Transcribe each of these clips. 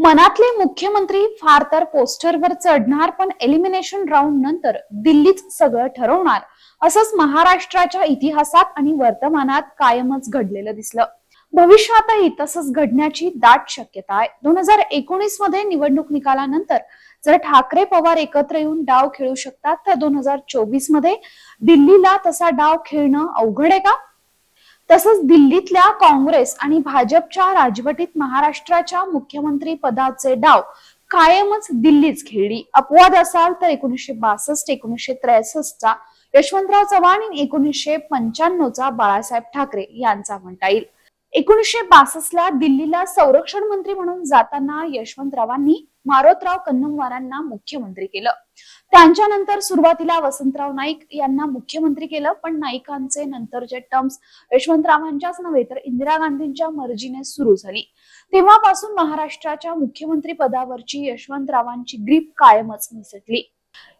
मनातले मुख्यमंत्री फार तर पोस्टरवर चढणार पण एलिमिनेशन राऊंड नंतर दिल्लीच सगळं ठरवणार. असंच महाराष्ट्राच्या इतिहासात आणि वर्तमानात कायमच घडलेलं दिसलं. भविष्यातही तसंच घडण्याची दाट शक्यता आहे. दोन हजार एकोणीसमध्ये निवडणूक निकालानंतर जर ठाकरे पवार एकत्र येऊन डाव खेळू शकतात तर दोन हजार चोवीसमध्ये दिल्लीला तसा डाव खेळणं अवघड आहे का? तसंच दिल्लीतल्या काँग्रेस आणि भाजपच्या राजवटीत महाराष्ट्राच्या मुख्यमंत्री पदाचे डाव कायमच दिल्लीच खेळली अपवाद असाल तर एकोणीसशे बासष्ट एकोणीसशे त्रेसष्टचा यशवंतराव चव्हाण आणि एकोणीसशे पंच्याण्णवचा बाळासाहेब ठाकरे यांचा म्हणता येईल. एकोणीसशे बासष्ट ला दिल्लीला संरक्षण मंत्री म्हणून जाताना यशवंतरावांनी मारोतराव कन्नमवारांना मुख्यमंत्री केलं. त्यांच्यानंतर सुरुवातीला वसंतराव नाईक यांना मुख्यमंत्री केलं पण नाईकांचे नंतरचे टर्म्स यशवंतरावांच्याच नव्हे तर इंदिरा गांधींच्या मर्जीने सुरू झाली. तेव्हापासून महाराष्ट्राच्या मुख्यमंत्री पदावरची यशवंतरावांची ग्रीप कायमच निसटली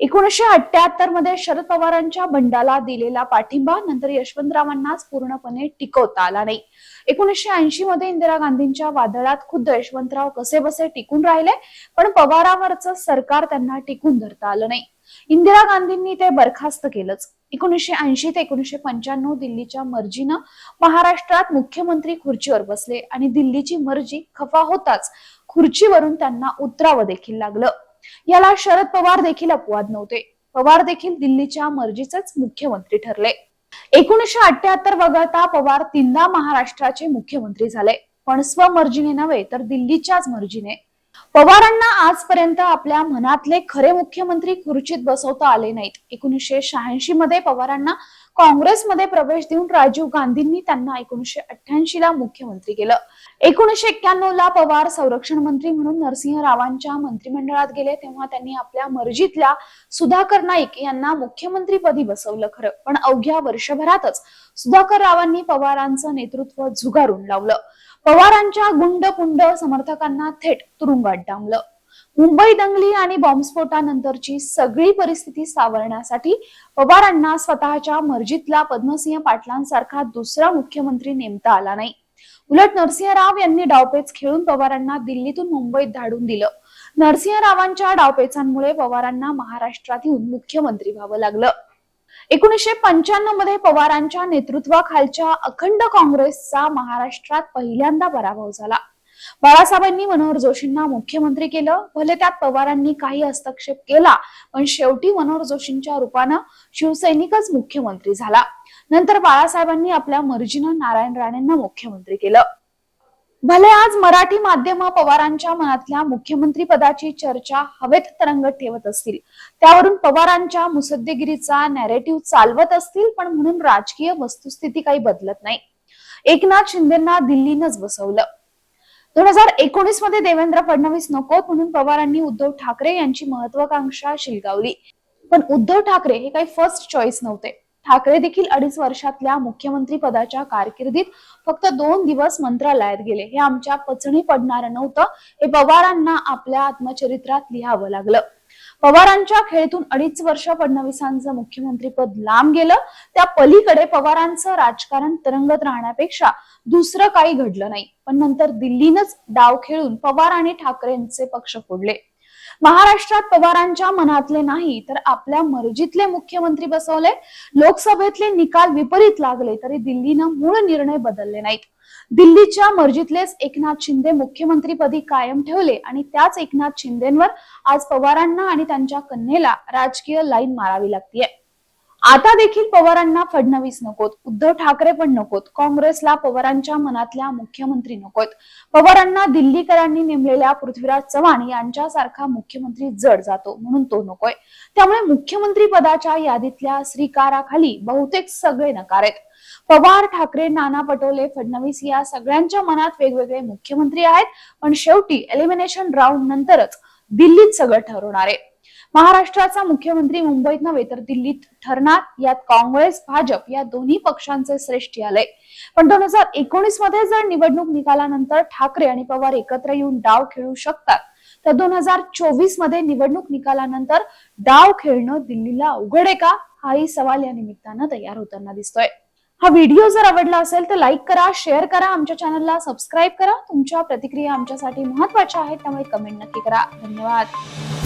एकोणीसशे अठ्याहत्तरमध्ये शरद पवारांच्या बंडाला दिलेला पाठिंबा नंतर यशवंतरावांनाच पूर्णपणे टिकवता आला नाही. एकोणीसशे ऐंशी मध्ये इंदिरा गांधींच्या वादळात खुद्द यशवंतराव कसे बसे टिकून राहिले? पण पवारावरचं सरकार त्यांना टिकून धरता आलं नाही. इंदिरा गांधींनी ते बरखास्त केलंच. एकोणीसशे ऐंशी ते एकोणीसशे पंच्याण्णव दिल्लीच्या मर्जीनं महाराष्ट्रात मुख्यमंत्री खुर्चीवर बसले आणि दिल्लीची मर्जी खफा होताच खुर्चीवरून त्यांना उतरावं देखील लागलं. याला शरद पवार देखील अपवाद नव्हते. पवार देखील दिल्लीच्या मर्जीचेच मुख्यमंत्री ठरले. एकोणीशे अठ्याहत्तर वगळता पवार तीनदा महाराष्ट्राचे मुख्यमंत्री झाले. पण स्वमर्जीने नव्हे तर दिल्लीच्याच मर्जीने. पवारांना आजपर्यंत आपल्या मनातले खरे मुख्यमंत्री खुर्चीत बसवता आले नाहीत. एकोणीसशे शहाऐंशी मध्ये पवारांना काँग्रेसमध्ये प्रवेश देऊन राजीव गांधींनी त्यांना एकोणीशे अठ्ठ्याऐंशी ला मुख्यमंत्री केलं. एकोणीशे एक्क्याण्णव ला पवार संरक्षण मंत्री म्हणून नरसिंह रावांच्या मंत्रिमंडळात गेले तेव्हा त्यांनी आपल्या मर्जीतल्या सुधाकर नाईक यांना मुख्यमंत्रीपदी बसवलं खरं. पण अवघ्या वर्षभरातच सुधाकर रावांनी पवारांचं नेतृत्व झुगारून लावलं. पवारांच्या गुंड पुंड समर्थकांना थेट तुरुंगात डांबलं. मुंबई दंगली आणि बॉम्बस्फोटानंतरची सगळी परिस्थिती सावरण्यासाठी पवारांना स्वतःच्या मर्जीतला पद्मसिंह पाटलांसारखा दुसरा मुख्यमंत्री नेमता आला नाही. उलट नरसिंह राव यांनी डावपेच खेळून पवारांना दिल्लीतून मुंबईत धाडून दिलं. नरसिंह रावांच्या डावपेचांमुळे पवारांना महाराष्ट्रात येऊन मुख्यमंत्री व्हावं लागलं. एकोणीसशे पंच्याण्णवमध्ये पवारांच्या नेतृत्वाखालच्या अखंड काँग्रेसचा महाराष्ट्रात पहिल्यांदा पराभव झाला. बाळासाहेबांनी मनोहर जोशींना मुख्यमंत्री केलं. भले त्यात पवारांनी काही हस्तक्षेप केला पण शेवटी मनोहर जोशींच्या रूपानं शिवसैनिकच मुख्यमंत्री झाला. नंतर बाळासाहेबांनी आपल्या मर्जीनं नारायण राणेंना मुख्यमंत्री केलं. भले आज मराठी माध्यम पवारांच्या मनातल्या मुख्यमंत्री पदाची चर्चा हवेत तरंगत ठेवत असतील त्यावरून पवारांच्या मुसद्देगिरीचा नॅरेटिव्ह चालवत असतील पण म्हणून राजकीय वस्तुस्थिती काही बदलत नाही. एकनाथ शिंदेना दिल्लीनंच बसवलं. दोन हजार एकोणीसमध्ये देवेंद्र फडणवीस नकोत म्हणून पवारांनी उद्धव ठाकरे यांची महत्वाकांक्षा शिलगावली. पण उद्धव ठाकरे हे काही फर्स्ट चॉईस नव्हते. ठाकरे देखील अडीच वर्षातल्या मुख्यमंत्री पदाच्या कारकिर्दीत फक्त दोन दिवस मंत्रालयात गेले. हे आमच्या पचणी पडणार नव्हतं. हे पवारांना आपल्या आत्मचरित्रात लिहावं लागलं. पवारांच्या खेळीतून अडीच वर्ष फडणवीसांचं मुख्यमंत्रीपद लांब गेलं. त्या पलीकडे पवारांचं राजकारण तरंगत राहण्यापेक्षा दुसरं काही घडलं नाही. पण नंतर दिल्लीनच डाव खेळून पवार आणि ठाकरेंचे पक्ष फोडले. महाराष्ट्रात पवारांच्या मनातले नाही तर आपल्या मर्जीतले मुख्यमंत्री बसवले. लोकसभेतले निकाल विपरीत लागले तरी दिल्लीनं मूळ निर्णय बदलले नाहीत. दिल्लीच्या मर्जीतलेच एकनाथ शिंदे मुख्यमंत्रीपदी कायम ठेवले आणि त्याच एकनाथ शिंदेवर आज पवारांना आणि त्यांच्या कन्येला राजकीय लाईन मारावी लागतीये. आता देखील पवारांना फडणवीस नकोत उद्धव ठाकरे पण नकोत काँग्रेसला पवारांच्या मनातल्या मुख्यमंत्री नकोत. पवारांना दिल्लीकरांनी नेमलेल्या पृथ्वीराज चव्हाण यांच्यासारखा मुख्यमंत्री जड जातो म्हणून तो नकोय. त्यामुळे मुख्यमंत्री पदाच्या यादीतल्या श्रीकाराखाली बहुतेक सगळे नकार आहेत. पवार ठाकरे नाना पटोले फडणवीस या सगळ्यांच्या मनात वेगवेगळे मुख्यमंत्री आहेत पण शेवटी एलिमिनेशन राऊंड नंतरच दिल्लीत सगळं ठरवणार आहे. महाराष्ट्राचा मुख्यमंत्री मुंबईत नव्हे तर दिल्लीत ठरणार. यात काँग्रेस भाजप या दोन्ही पक्षांचे श्रेष्ठी आले पण दोन हजार एकोणीसमध्ये जर निवडणूक निकालानंतर ठाकरे आणि पवार एकत्र येऊन डाव खेळू शकतात तर दोन हजार चोवीसमध्ये निवडणूक निकालानंतर डाव खेळणं दिल्लीला अवघड आहे का? हाही सवाल या निमित्तानं तयार होताना दिसतोय. हा व्हिडिओ जर आवडला असेल तर लाईक करा शेअर करा आमच्या चॅनलला सबस्क्राईब करा. तुमच्या प्रतिक्रिया आमच्यासाठी महत्त्वाच्या आहेत त्यामुळे कमेंट नक्की करा. धन्यवाद.